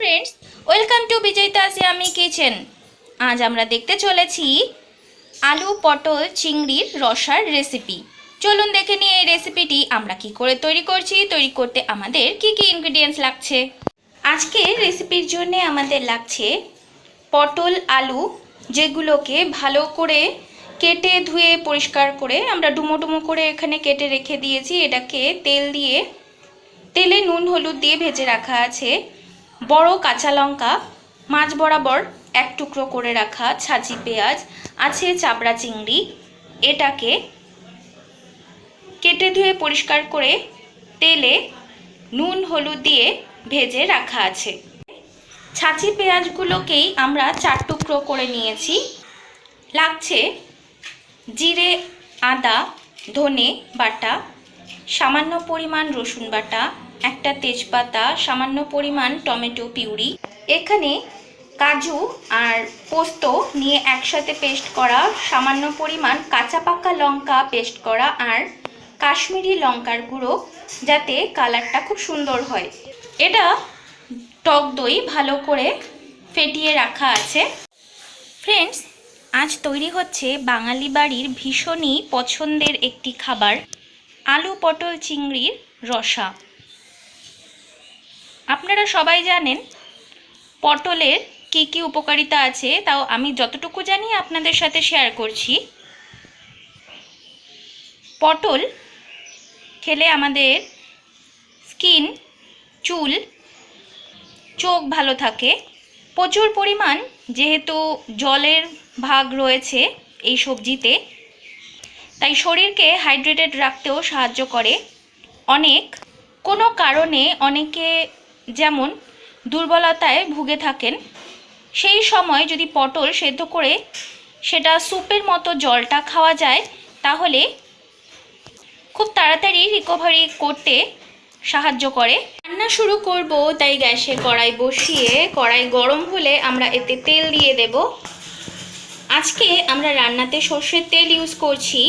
Friends welcome to Vijayita আমি kitchen আজ আমরা দেখতে চলেছি আলু পটল চিংড়ির রসার রেসিপি চলুন দেখে নিই এই রেসিপিটি আমরা কি করে তৈরি করছি, তৈরি করতে আমাদের কি কি ইনগ্রিডিয়েন্টস লাগছে। আজকে রেসিপির জন্য আমাদের লাগছে পটল আলু, যেগুলোকে ভালো করে কেটে ধুয়ে পরিষ্কার করে আমরা ডুমো ডুমো করে এখানে কেটে রেখে দিয়েছি। এটাকে তেল দিয়ে, তেলে নুন, হলুদ দিয়ে ভেজে রাখা আছে। বড় কাঁচা লঙ্কা, মাছ বরাবর এক টুকরো করে রাখা ছাঁচি পেঁয়াজ, আছে চাবড়া চিংড়ি, এটাকে কেটে ধুয়ে পরিষ্কার করে তেলে নুন, হলুদ দিয়ে ভেজে রাখা আছে। ছাঁচি পেঁয়াজগুলোকেই আমরা চার টুকরো করে নিয়েছি। লাগছে জিরে, আদা, ধনে বাটা, সামান্য পরিমাণ রসুন বাটা একটা তেজপাতা, সামান্য পরিমাণ টমেটো, পিউরি। এখানে কাজু আর পোস্ত নিয়ে একসাথে পেস্ট করা, সামান্য পরিমাণ কাঁচা পাকা লঙ্কা পেস্ট করা আর কাশ্মীরি লঙ্কার গুঁড়ো, যাতে কালারটা খুব সুন্দর হয়। এটা টক দই ভালো করে ফেটিয়ে রাখা আছে। ফ্রেন্ডস আজ তৈরি হচ্ছে বাঙালি বাড়ির ভীষণই পছন্দের একটি খাবার, আলু পটল চিংড়ির রসা। আপনারা সবাই জানেন পটলের কি কি উপকারিতা আছে, তাও আমি যতটুকু জানি আপনাদের সাথে শেয়ার করছি। পটল খেলে আমাদের স্কিন চুল, চোখ ভালো থাকে। প্রচুর পরিমাণ যেহেতু জলের ভাগ রয়েছে এই সবজিতে, তাই শরীরকে হাইড্রেটেড রাখতেও সাহায্য করে। অনেক কোনো কারণে অনেকে যেমন দুর্বলতায় ভুগে থাকেন, সেই সময় যদি পটল সেদ্ধ করে সেটা স্যুপের মতো জলটা খাওয়া যায়, তাহলে খুব তাড়াতাড়ি রিকভারি করতে সাহায্য করে। রান্না শুরু করব, তাই গ্যাসে কড়াই বসিয়ে, কড়াই গরম হলে আমরা এতে তেল দিয়ে দেব। আজকে আমরা রান্নাতে সর্ষের তেল ইউজ করছি।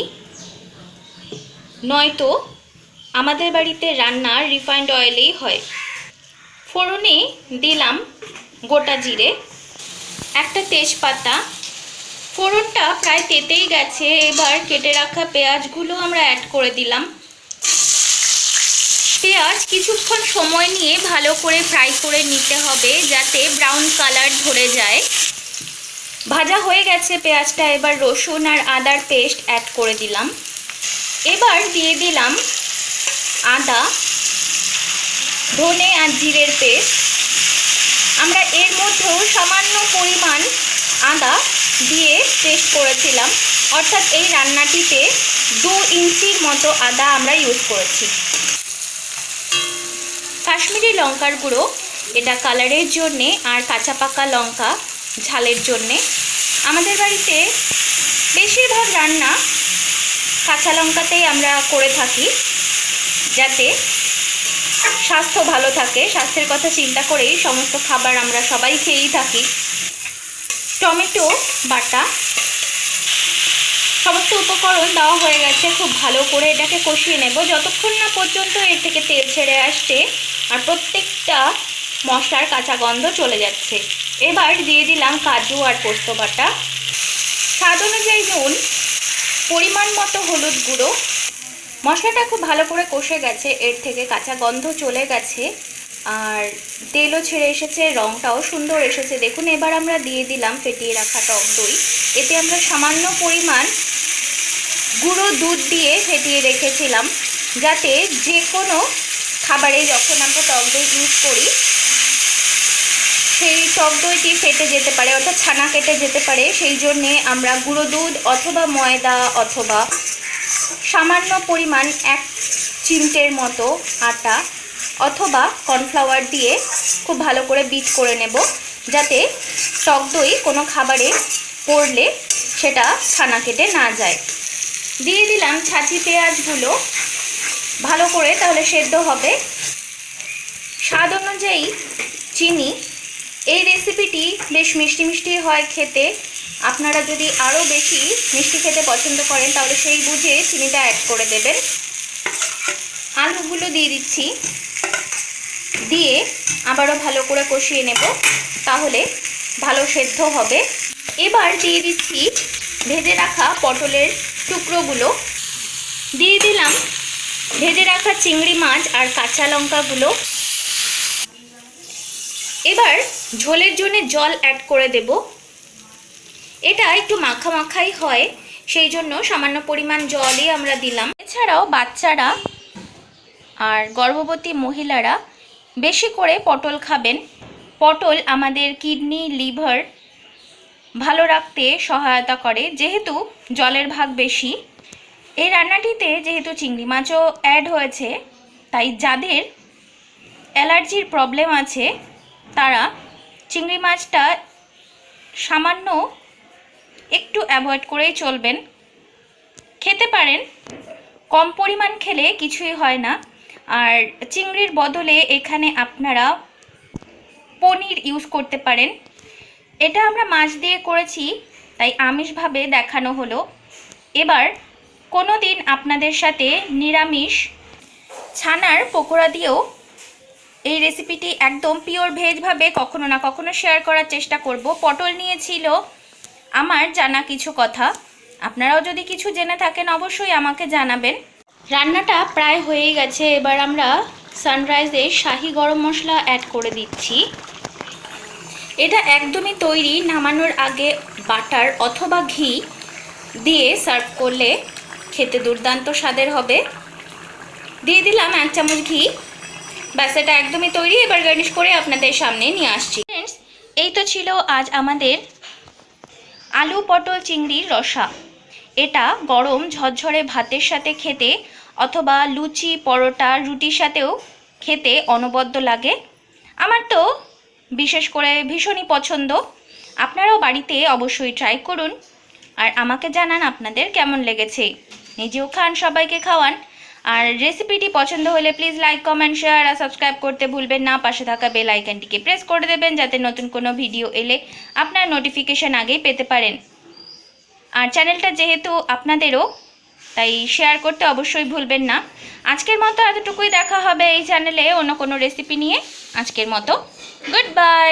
নয়তো আমাদের বাড়িতে রান্না রিফাইন্ড অয়েলেই হয়। ফোড়নে দিলাম গোটা জিরে, একটা তেজপাতা। ফোড়নটা প্রায় তেতেই গেছে, এবার কেটে রাখা পেঁয়াজগুলো আমরা অ্যাড করে দিলাম। পেঁয়াজ কিছুক্ষণ সময় নিয়ে ভালো করে ফ্রাই করে নিতে হবে যাতে ব্রাউন কালার ধরে যায়। ভাজা হয়ে গেছে পেঁয়াজটা, এবার রসুন আর আদার পেস্ট অ্যাড করে দিলাম। এবার দিয়ে দিলাম আদা। ধনে আর জিরের পেস্ট। আমরা এর মধ্যেও সামান্য পরিমাণ আদা দিয়ে পেস্ট করেছিলাম। অর্থাৎ এই রান্নাটিতে দু ইঞ্চির মতো আদা আমরা ইউজ করেছি। কাশ্মীরি লঙ্কার গুঁড়ো, এটা কালারের জন্যে আর কাঁচা পাকা লঙ্কা ঝালের জন্যে। আমাদের বাড়িতে বেশিরভাগ রান্না কাঁচা লঙ্কাতেই আমরা করে থাকি, যাতে স্বাস্থ্য ভালো থাকে, স্বাস্থ্যের কথা চিন্তা করেই সমস্ত খাবার আমরা সবাই খেয়েই থাকি। টমেটো বাটা সমস্ত উপকরণ দেওয়া হয়ে গেছে, খুব ভালো করে এটাকে কষিয়ে নেব। যতক্ষণ না পর্যন্ত এর থেকে তেল ছেড়ে আসছে আর প্রত্যেকটা মশলার কাঁচা গন্ধ চলে যাচ্ছে। এবার দিয়ে দিলাম কাজু আর পোস্ত বাটা। স্বাদ অনুযায়ী নুন, পরিমাণ মতো হলুদ গুঁড়ো মশলাটা খুব ভালো করে কষে গেছে, এর থেকে কাঁচা গন্ধ চলে গেছে, আর তেলও ছেড়ে এসেছে রঙটাও সুন্দর এসেছে। দেখুন, এবার আমরা দিয়ে দিলাম ফেটিয়ে রাখা টক দই। এতে আমরা সামান্য পরিমাণ গুঁড়ো দুধ দিয়ে ফেটিয়ে রেখেছিলাম, যাতে যে কোনো খাবারে যখন আমরা টক দই ইউজ করি, সেই টক দইটি ফেটে যেতে পারে, অর্থাৎ ছানা কেটে যেতে পারে। সেই জন্যে আমরা গুঁড়ো দুধ অথবা ময়দা অথবা সামান্য পরিমাণ এক চিমটের মতো আটা অথবা কর্নফ্লাওয়ার দিয়ে খুব ভালো করে বিট করে নেব, যাতে টক দই কোনো খাবারে পড়লে সেটা ছানা কেটে না যায়। দিয়ে দিলাম ছাঁচি পেঁয়াজগুলো। ভালো করে তাহলে সেদ্ধ হবে। স্বাদ অনুযায়ী চিনি। এই রেসিপিটি বেশ মিষ্টি মিষ্টি হয় খেতে। আপনারা যদি আরও বেশি মিষ্টি খেতে পছন্দ করেন, তাহলে সেই বুঝে চিনিটা অ্যাড করে দেবেন। আলুগুলো দিয়ে দিচ্ছি। দিয়ে আবারও ভালো করে কষিয়ে নেব, তাহলে ভালো সেদ্ধ হবে। এবার দিয়ে দিচ্ছি ভেজে রাখা পটলের টুকরোগুলো। দিয়ে দিলাম ভেজে রাখা চিংড়ি মাছ আর কাঁচা লঙ্কাগুলো। এবার ঝোলের জন্য জল অ্যাড করে দেব। এটা একটু মাখা মাখাই হয়, সেই জন্য সামান্য পরিমাণ জলই আমরা দিলাম। এছাড়াও বাচ্চারা আর গর্ভবতী মহিলারা বেশি করে পটল খাবেন। পটল আমাদের কিডনি, লিভার ভালো রাখতে সহায়তা করে, যেহেতু জলের ভাগ বেশি। এই রান্নাটিতে যেহেতু চিংড়ি মাছও অ্যাড হয়েছে, তাই যাদের অ্যালার্জির প্রবলেম আছে, তারা চিংড়ি মাছটা সামান্য একটু অ্যাভয়েড করেই চলবেন। খেতে পারেন, কম পরিমাণ খেলে কিছুই হয় না। আর চিংড়ির বদলে এখানে আপনারা পনির ইউজ করতে পারেন। এটা আমরা মাছ দিয়ে করেছি, তাই আমিষভাবে দেখানো হলো। এবার কোনো দিন আপনাদের সাথে নিরামিষ ছানার পকোড়া দিয়েও এই রেসিপিটি একদম পিওর ভেজভাবে কখনো না কখনো শেয়ার করার চেষ্টা করব। পটল নিয়েছিল আমার জানা কিছু কথা। আপনারাও যদি কিছু জেনে থাকেন, অবশ্যই আমাকে জানাবেন। রান্নাটা প্রায় হয়েই গেছে, এবার আমরা সানরাইজে শাহি গরম মশলা অ্যাড করে দিচ্ছি। এটা একদমই তৈরি, নামানোর আগে বাটার অথবা ঘি দিয়ে সার্ভ করলে খেতে দুর্দান্ত স্বাদের হবে। দিয়ে দিলাম এক চামচ ঘি। ব্যাস, এটা একদমই তৈরি, এবার গার্নিশ করে আপনাদের সামনে নিয়ে আসছি। ফ্রেন্ডস এই তো ছিল আজ আমাদের আলু, পটল চিংড়ির রসা। এটা গরম ঝরঝরে ভাতের সাথে খেতে অথবা লুচি, পরোটা, রুটির সাথেও খেতে অনবদ্য লাগে। আমার তো বিশেষ করে ভীষণই পছন্দ। আপনারাও বাড়িতে অবশ্যই ট্রাই করুন। আর আমাকে জানান আপনাদের কেমন লেগেছে। নিজেও খান, সবাইকে খাওয়ান। আর রেসিপিটি পছন্দ হলে প্লিজ লাইক কমেন্ট শেয়ার আর সাবস্ক্রাইব করতে ভুলবেন না। পাশে থাকা বেল আইকনটিকে প্রেস করে দেবেন যাতে নতুন কোনো ভিডিও এলে আপনার নোটিফিকেশান আগেই পেতে পারেন। আর চ্যানেলটা যেহেতু আপনাদেরও, তাই শেয়ার করতে অবশ্যই ভুলবেন না। আজকের মতো এতটুকুই। দেখা হবে এই চ্যানেলে অন্য কোনো রেসিপি নিয়ে। আজকের মতো গুড বাই